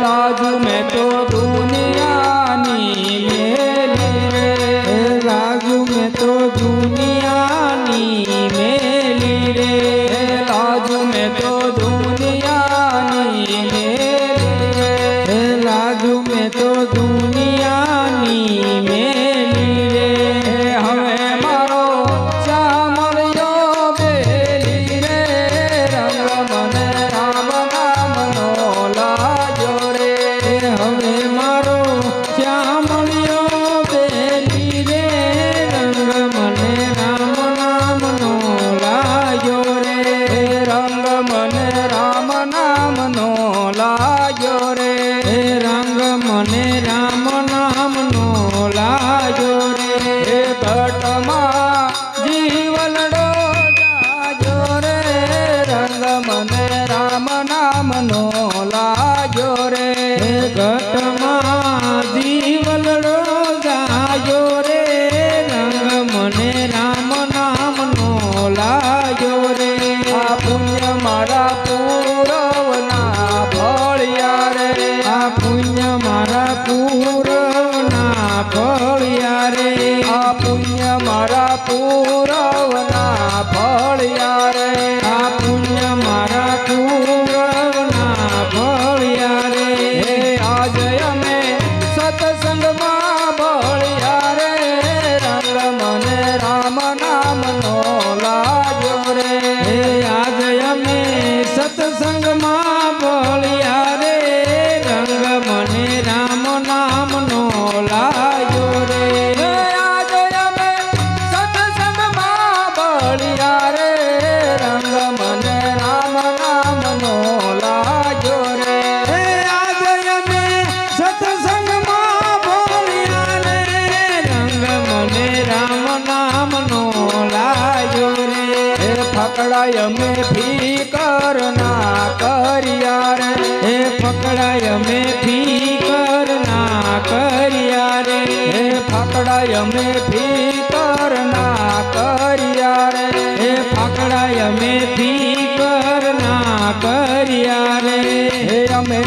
राज में तो ફાકડાય અમે ફીકર ના કરિયા રે. હે ફાકડાય અમે ફીકર ના કરિયા રે. હે અમે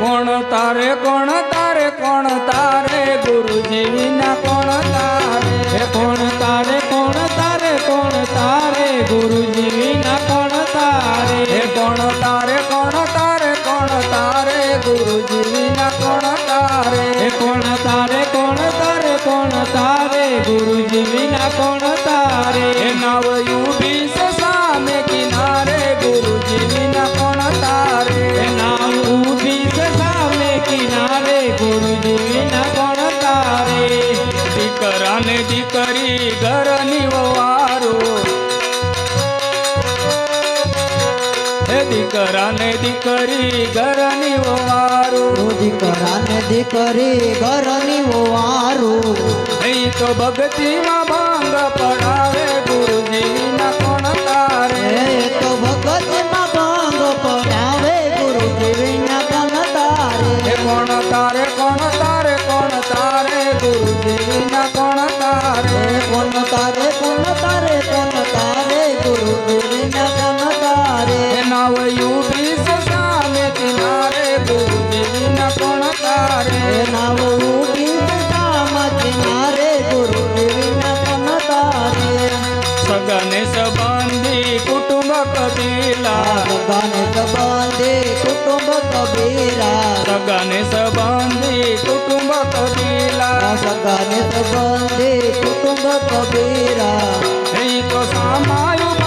કોણ તારે કોણ તારે કોણ તારે? ગુરુજીના કોણ તારે? કોણ તારે કોણ તારે કોણ તારે? ગુરુજીના કોણ તારે? કોણ તારે કોણ તારે કોણ તારે? ગુરુજીના કોણ તારે? કોણ તારે કોણ તારે કોણ તારે? ગુરુજીના કોણ તારે? નવયુ दिकराने दिकरी गरनी वो आरु। दिकराने दिकरी गरनी वो आरु। नहीं तो भगती माँ भांगा पढ़ावे गुरुजी ना कौन तारे। नहीं तो भक्ति ઊભી છે સામે કિનારે ગુરુજી વિના કોણ તારે. એ નાવ ઊભી છે સામા કિનારે ગુરુજી વિના કોણ તારે. સગને સંબંધી કુટુંબ કબીલા. સગાને સંબંધે કુટુંબ કબીરા સગને સંબંધી કુટુંબ કબીલા. સગાને સંબંધે કુટુંબ કબીરા એ તો સામાયું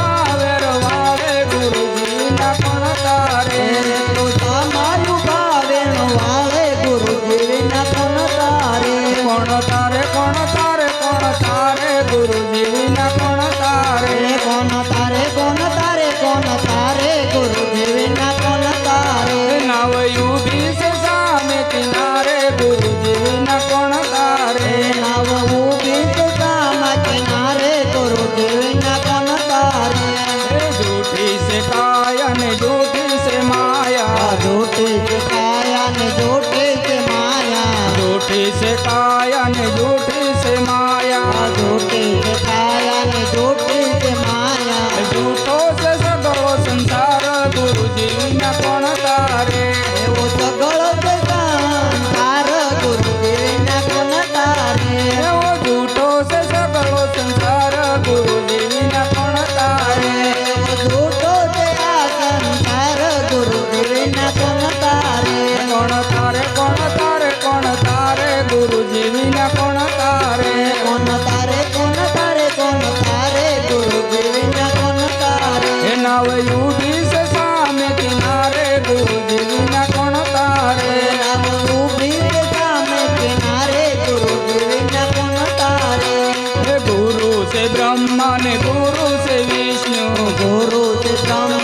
ने से माया। झूठी से काया ने झूठी से माया। झूठी से काया ने झूठी से माया। झूठी से काया ने झूठी से माया। झूठों से सदो संसार गुरु जी न ब्रह्मा ने गुरु से विष्णु गुरु से ब्रह्म